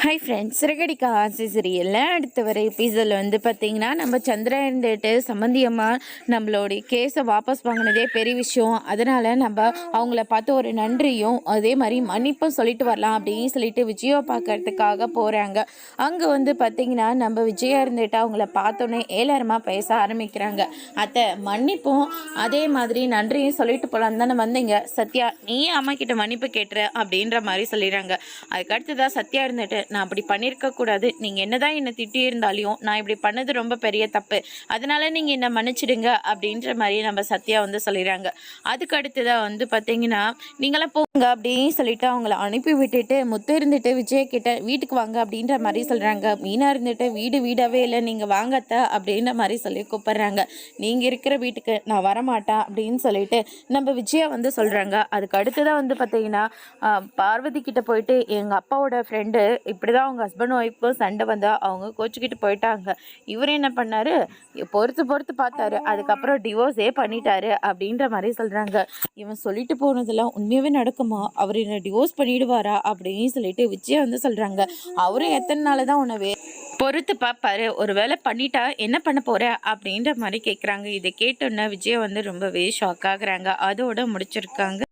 Hi friends Siragadikka ஆசை சீரியலில் அடுத்த வர எபிசோடில் வந்து பார்த்தீங்கன்னா நம்ம சந்திராயன் டேட்டு சம்மந்தியமாக நம்மளுடைய கேஸை வாபஸ் வாங்கினதே பெரிய விஷயம். அதனால் நம்ம அவங்கள பார்த்து ஒரு நன்றியும் அதே மாதிரி மன்னிப்பும் சொல்லிட்டு வரலாம் அப்படின்னு சொல்லிட்டு விஜயோ பார்க்கறதுக்காக போகிறாங்க அங்கே வந்து பார்த்தீங்கன்னா நம்ம விஜயா இருந்துட்டு அவங்கள பார்த்தோன்னே ஏழரமாக பேச ஆரம்பிக்கிறாங்க. அத்தை மன்னிப்பும் அதே மாதிரி நன்றியும் சொல்லிட்டு போகலாம் தானே வந்தீங்க. சத்யா நீ அம்மா கிட்ட மன்னிப்பு கேட்டுற அப்படின்ற மாதிரி சொல்லிடுறாங்க. அதுக்கு தான் சத்யா இருந்துட்டு நான் அப்படி பண்ணியிருக்க கூடாது. நீங்கள் என்னதான் என்னை திட்டி இருந்தாலையும் நான் இப்படி பண்ணது ரொம்ப பெரிய தப்பு. அதனால நீங்கள் என்னை மன்னிச்சிடுங்க அப்படின்ற மாதிரி நம்ம சத்யா வந்து சொல்லிடுறாங்க. அதுக்கு அடுத்ததாக வந்து பார்த்தீங்கன்னா நீங்களாம் போ வாங்க அப்படின்னு சொல்லிட்டு அவங்கள அனுப்பி விட்டுட்டு முத்து இருந்துட்டு விஜய கிட்ட வீட்டுக்கு வாங்க அப்படின்ற மாதிரி சொல்கிறாங்க மீனா இருந்துட்டு வீடு வீடாவே இல்லை நீங்கள் வாங்கத்த அப்படின்ற மாதிரி சொல்லி கூப்பிடுறாங்க. நீங்கள் இருக்கிற வீட்டுக்கு நான் வரமாட்டேன் அப்படின்னு சொல்லிட்டு நம்ம விஜயா வந்து சொல்கிறாங்க அதுக்கு அடுத்ததாக வந்து பார்த்தீங்கன்னா பார்வதி கிட்ட போயிட்டு எங்கள் அப்பாவோட ஃப்ரெண்டு இப்படி தான் அவங்க ஹஸ்பண்ட் ஒய்ஃபும் சண்டை வந்தா அவங்க கோச்சிக்கிட்டு போயிட்டாங்க. இவர் என்ன பண்ணாரு? பொறுத்து பொறுத்து பார்த்தாரு. அதுக்கப்புறம் டிவோர்ஸே பண்ணிட்டாரு அப்படின்ற மாதிரி சொல்கிறாங்க இவன் சொல்லிட்டு போனதெல்லாம் உண்மையாகவே நடக்கும்? அவர் என்ன டிவோர்ஸ் பண்ணிடுவாரா? அப்படின்னு சொல்லிட்டு விஜயா வந்து சொல்கிறாங்க அவரும் எத்தனை நாள் தான் உன்னை பொறுத்து பார்ப்பாரு. ஒருவேளை பண்ணிட்டா என்ன பண்ண போற? அப்படின்ற மாதிரி கேட்குறாங்க இதை கேட்டோன்னே விஜய் வந்து ரொம்பவே ஷாக் ஆகுறாங்க. அதோட முடிச்சிருக்காங்க.